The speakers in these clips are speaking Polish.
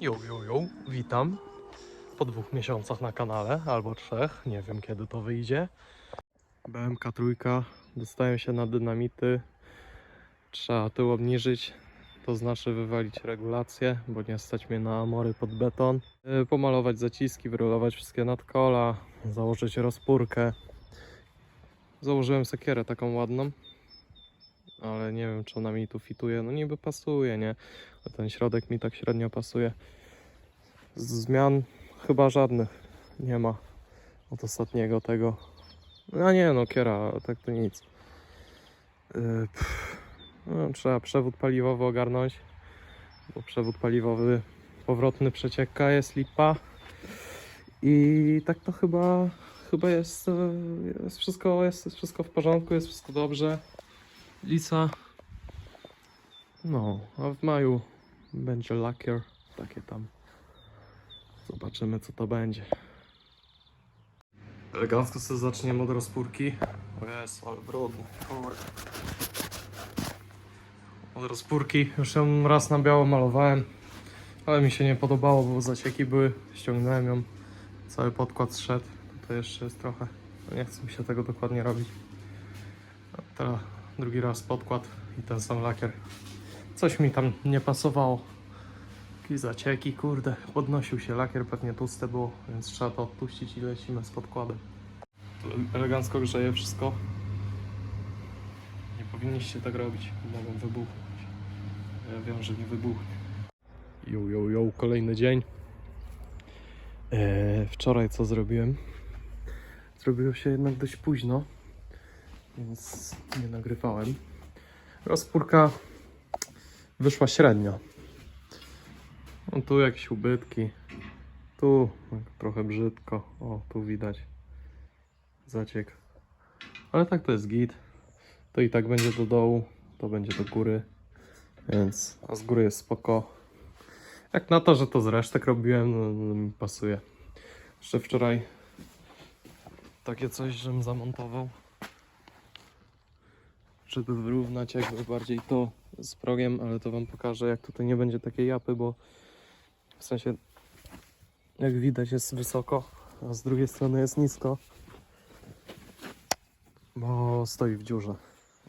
Jo, jo, jo, witam. Po dwóch miesiącach na kanale, albo trzech, nie wiem kiedy to wyjdzie. BMK trójka, dostają się na dynamity. Trzeba tył obniżyć, to znaczy wywalić regulację, bo nie stać mnie na amory pod beton. Yy, Pomalować zaciski, wyrulować wszystkie nadkola, założyć rozpórkę. Założyłem sekierę taką ładną, ale nie wiem czy ona mi tu fituje. No niby pasuje, nie? A ten środek mi tak średnio pasuje. Zmian chyba żadnych nie ma od ostatniego tego. No nie no, kiera, tak to nic. Pff, no, trzeba przewód paliwowy ogarnąć, bo przewód paliwowy powrotny przecieka, jest lipa. I tak to chyba, chyba jest, e, jest, wszystko, jest, jest wszystko w porządku, jest wszystko dobrze. Lica. No, a w maju będzie lakier, takie tam. Zobaczymy co to będzie. Elegancko sobie zaczniemy od rozpórki. O jest, ale brudny. Od rozpórki. Już ją raz na biało malowałem, ale mi się nie podobało, bo zacieki były. Ściągnąłem ją. Cały podkład zszedł. Tutaj jeszcze jest trochę. Nie chce mi się tego dokładnie robić. Teraz drugi raz podkład i ten sam lakier. Coś mi tam nie pasowało. Jakieś zacieki, kurde. Podnosił się lakier, pewnie tłuste było, więc trzeba to odpuścić i lecimy z podkładem. Elegancko grzeje wszystko. Nie powinniście tak robić, mogą wybuchnąć. Ja wiem, że nie wybuchnie. Jo, jo, jo, kolejny dzień. Eee, wczoraj co zrobiłem? Zrobiło się jednak dość późno, więc nie nagrywałem. Rozpórka wyszła średnio. No tu jakieś ubytki. Tu trochę brzydko. O, tu widać zaciek. Ale tak to jest git. To i tak będzie do dołu, to będzie do góry. Więc, a z góry jest spoko. Jak na to, że to z resztek robiłem, no, no mi pasuje. Jeszcze wczoraj takie coś, żem zamontował. Żeby wyrównać jakby bardziej to z progiem, ale to wam pokażę jak tutaj nie będzie takiej japy, bo w sensie jak widać jest wysoko, a z drugiej strony jest nisko. Bo stoi w dziurze.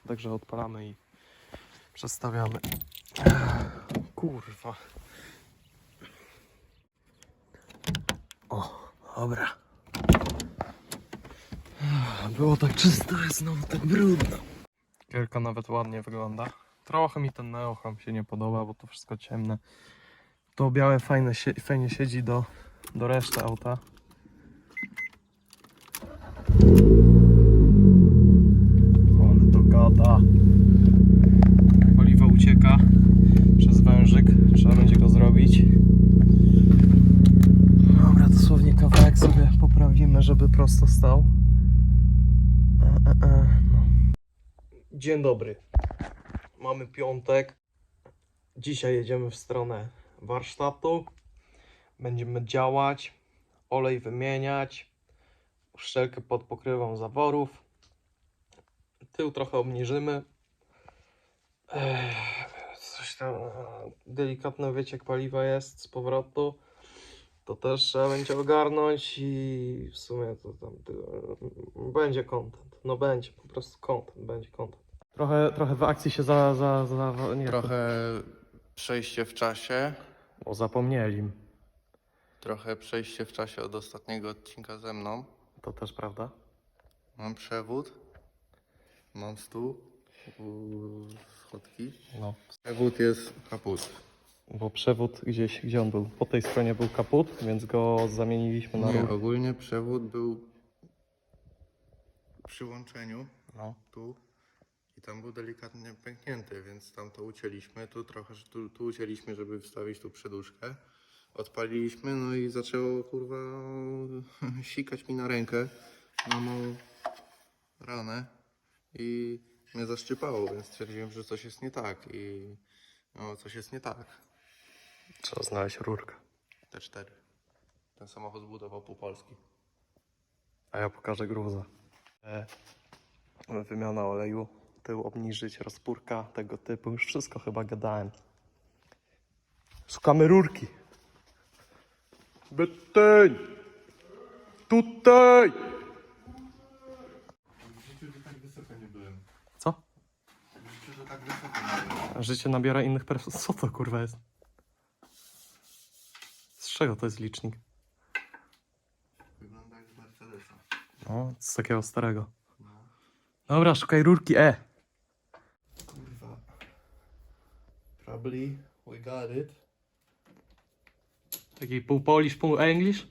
Także odpalamy i przestawiamy. Kurwa. O, dobra. Było tak czysto, jest znowu tak brudno. Gierka nawet ładnie wygląda. Trochę mi ten neochrom się nie podoba, bo to wszystko ciemne. To białe fajne, fajnie siedzi do, do reszty auta. Ale to gada. Paliwo ucieka przez wężyk. Trzeba będzie go zrobić. Dobra, dosłownie kawałek sobie poprawimy, żeby prosto stał. E, e, e. Dzień dobry. Mamy piątek. Dzisiaj jedziemy w stronę warsztatu. Będziemy działać, olej wymieniać, uszczelkę pod pokrywą zaworów. Tył trochę obniżymy. Coś tam, delikatny wyciek paliwa jest z powrotu. To też trzeba będzie ogarnąć i w sumie to tam będzie content. No będzie, po prostu content, będzie content. Trochę, trochę w akcji się za, za, za nie, Trochę przejście w czasie, Bo zapomnieli. trochę przejście w czasie od ostatniego odcinka ze mną. To też prawda. Mam przewód, mam stół, u schodki. No. Przewód jest kaput. Bo przewód gdzieś, gdzie on był? Po tej stronie był kaput, więc go zamieniliśmy na Nie, ruch. ogólnie przewód był przy łączeniu, No. tu. I tam był delikatnie pęknięty, więc tam to ucięliśmy. Tu trochę, tu, tu ucięliśmy, żeby wstawić tu przeduszkę. Odpaliliśmy, no i zaczęło kurwa sikać mi na rękę. Mam o ranę i mnie zaszczypało, więc stwierdziłem, że coś jest nie tak i no coś jest nie tak. Trzeba znaleźć rurkę. T4. Ten samochód zbudował pół Polski. A ja pokażę gruzę. E, wymiana oleju, tył obniżyć, rozpórka tego typu. Już wszystko chyba gadałem. Szukamy rurki. Bytyń! Tutaj! W życiu, że tak wysoko nie byłem. Co? W życiu, że tak wysoko nie byłem. Życie nabiera innych perspektyw. Co to kurwa jest? Z czego to jest licznik? Wygląda jak z Mercedesa. No, z takiego starego. No. Dobra, szukaj rurki E. Kurwa. Probably we got it. Taki pół Polish, pół English.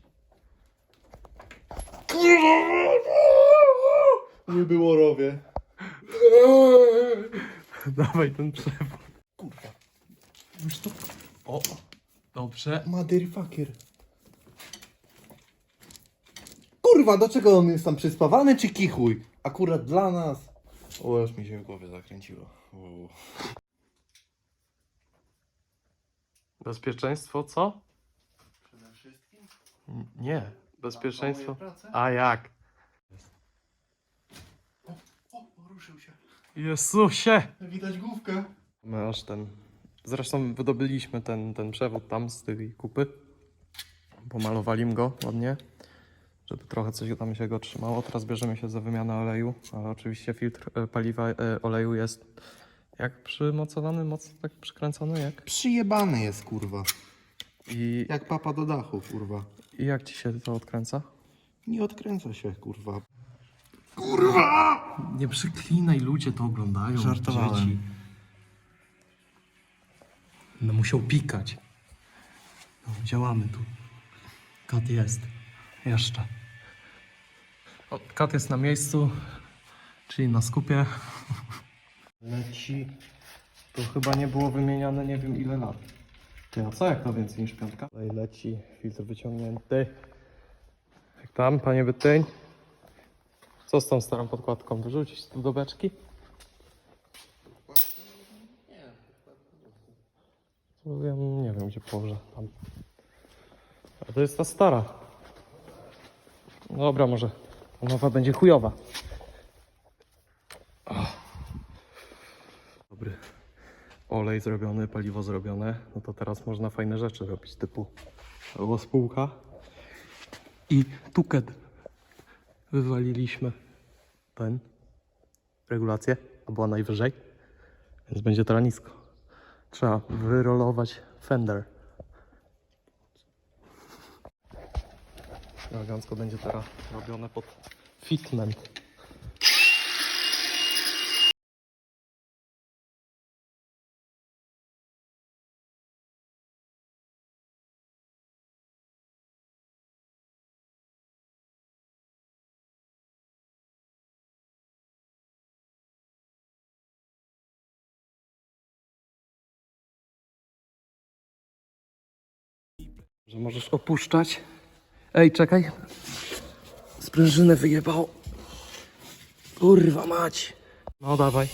Nie było rowie. Dawaj ten przewód. Kurwa. Już to... O, dobrze. Motherfucker. Kurwa, do czego on jest tam przyspawany czy kichuj? Akurat dla nas. O, już mi się w głowie zakręciło. Wow. Bezpieczeństwo co? Przede wszystkim? N- Nie. Bezpieczeństwo. pracę? A jak? O, ruszył się. Jezusie! Widać główkę. My aż ten... Zresztą wydobyliśmy ten, ten przewód tam z tej kupy. Pomalowali go ładnie, żeby trochę coś tam się go trzymało. Teraz bierzemy się za wymianę oleju, ale oczywiście filtr e, paliwa e, oleju jest jak przymocowany, mocno tak przykręcony, jak? Przyjebany jest, kurwa. I, Jak papa do dachu, kurwa. I jak ci się to odkręca? Nie odkręca się, kurwa. Nie przeklinaj, ludzie to oglądają. Żartowałem. dzieci. No musiał pikać. No, działamy tu. Kat jest. Jeszcze. O, kat jest na miejscu, czyli na skupie. Leci. To chyba nie było wymieniane nie wiem ile lat. Ty, a co jak to więcej niż piątka? Tutaj leci, filtr wyciągnięty. Jak tam, panie Bytyń? Co z tą starą podkładką? Wyrzucić tu do beczki? Ja nie wiem gdzie położę. Tam. A to jest ta stara. Dobra, może nowa będzie chujowa. Ach. Dobry. Olej zrobiony, paliwo zrobione. No to teraz można fajne rzeczy robić, typu albo spółka i tuket wywaliliśmy ten, regulację, a była najwyżej, więc będzie teraz nisko. Trzeba wyrolować fender. Elegancko będzie teraz robione pod fitment. Że możesz opuszczać. Ej, czekaj. Sprężynę wyjebał. Kurwa mać. No dawaj.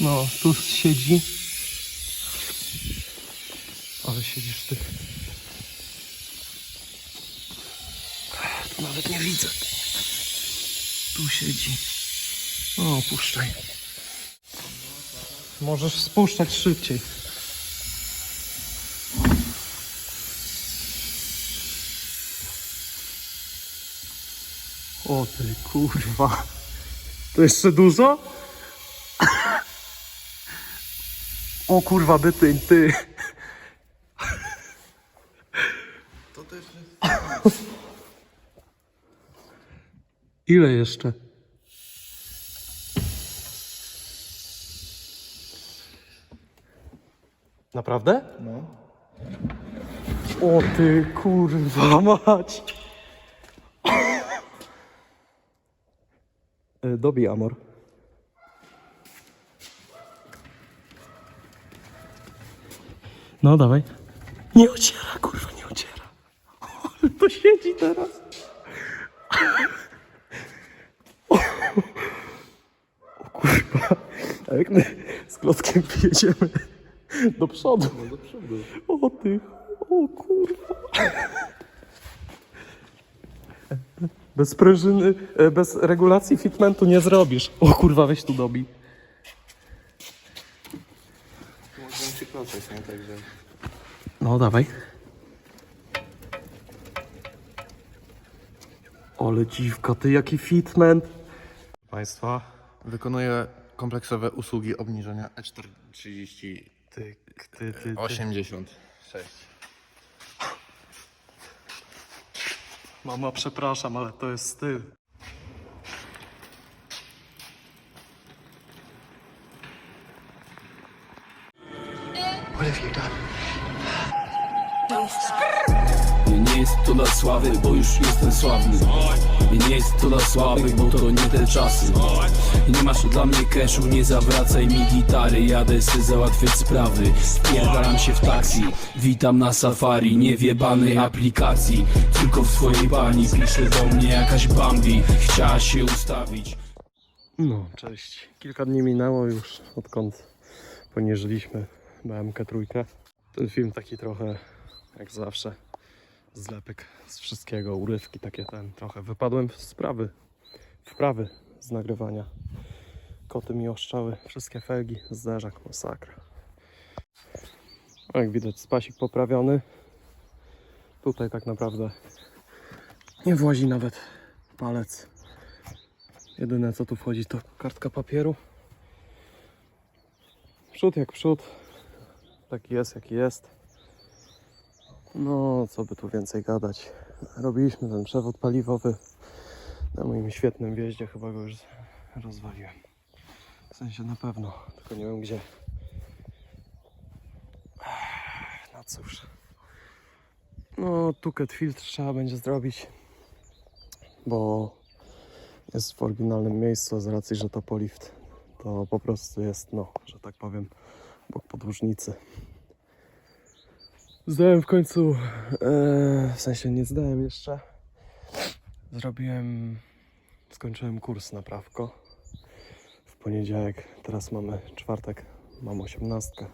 No, tu siedzi. Ale siedzisz ty. Tu nawet nie widzę. Tu siedzi. O, puszczaj. Możesz spuszczać szybciej. O ty kurwa. To jeszcze dużo? O kurwa, bytyń, ty. To też jest... Ile jeszcze? Naprawdę? No. O ty kurwa mać. Dobij Amor. No dawaj. Nie ociera, kurwa, nie ociera. Ale to siedzi teraz. O, o kurwa. A jak my z klockiem jedziemy do przodu? No do przodu. O ty, o kurwa. Bez sprężyny, e, bez regulacji fitmentu nie zrobisz. O kurwa, weź tu dobi. Mogę ci klocek, nie? Także... No, dawaj. Ole dziwka, ty jaki fitman. Państwa, wykonuję kompleksowe usługi obniżenia E430 Ty, ty, ty, ty. 86. Mama, przepraszam, ale to jest styl. I nie jest to dla sławy, bo już jestem sławny I nie jest to dla słabych, bo to nie te czasy. Nie masz dla mnie cashu, nie zawracaj mi gitary. Jadę se załatwiać sprawy, spierdalam się w taksi. Witam na safari, niewiebany aplikacji. Tylko w swojej bani pisze do mnie jakaś Bambi. Chciała się ustawić. No, cześć. Kilka dni minęło już, odkąd poniżyliśmy BMK trójkę. Ten film taki trochę, jak zawsze, zlepek z wszystkiego, urywki takie ten. Trochę wypadłem w sprawy, wprawy z nagrywania. Koty mi oszczały wszystkie felgi, zderzak, masakra. Jak widać, spasik poprawiony. Tutaj tak naprawdę nie włazi nawet palec. Jedyne co tu wchodzi to kartka papieru. Przód jak przód. Taki jest jaki jest. No, co by tu więcej gadać. Robiliśmy ten przewód paliwowy na moim świetnym wjeździe. Chyba go już rozwaliłem. W sensie na pewno, tylko nie wiem gdzie. No cóż. No, tuket filtr trzeba będzie zrobić, bo jest w oryginalnym miejscu z racji, że to polift to po prostu jest, no, że tak powiem, bok podłużnicy. Zdałem w końcu, e, w sensie nie zdałem jeszcze. Zrobiłem, skończyłem kurs na prawko w poniedziałek. Teraz mamy czwartek, mam osiemnastkę.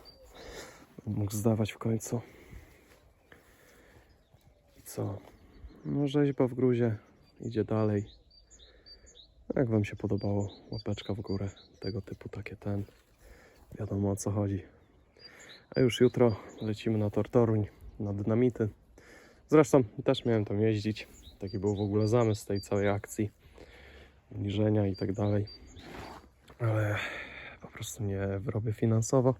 Mógł zdawać w końcu. I co? No rzeźba w gruzie idzie dalej. Jak Wam się podobało, łapeczka w górę, tego typu takie ten. Wiadomo o co chodzi. A już jutro lecimy na Tortoruń, na dynamity. Zresztą też miałem tam jeździć. Taki był w ogóle zamysł tej całej akcji. Uniżenia i tak dalej. Ale po prostu nie wyrobię finansowo.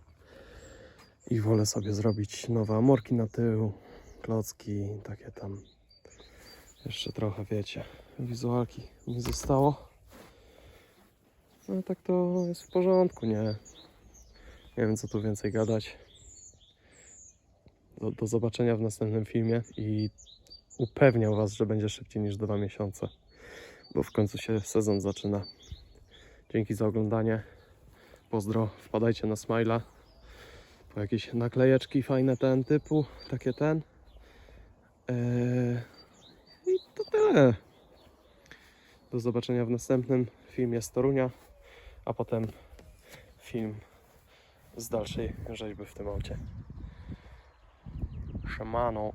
I wolę sobie zrobić nowe amorki na tył, klocki, takie tam. Jeszcze trochę, wiecie, wizualki mi zostało. No tak to jest w porządku, nie? Nie wiem co tu więcej gadać. Do, do zobaczenia w następnym filmie i upewniam Was, że będzie szybciej niż dwa miesiące, bo w końcu się sezon zaczyna. Dzięki za oglądanie. Pozdro, wpadajcie na Smila po jakieś naklejeczki fajne ten typu, takie ten. Eee, I to tyle. Do zobaczenia w następnym filmie z Torunia, a potem film z dalszej rzeźby w tym aucie. Shimano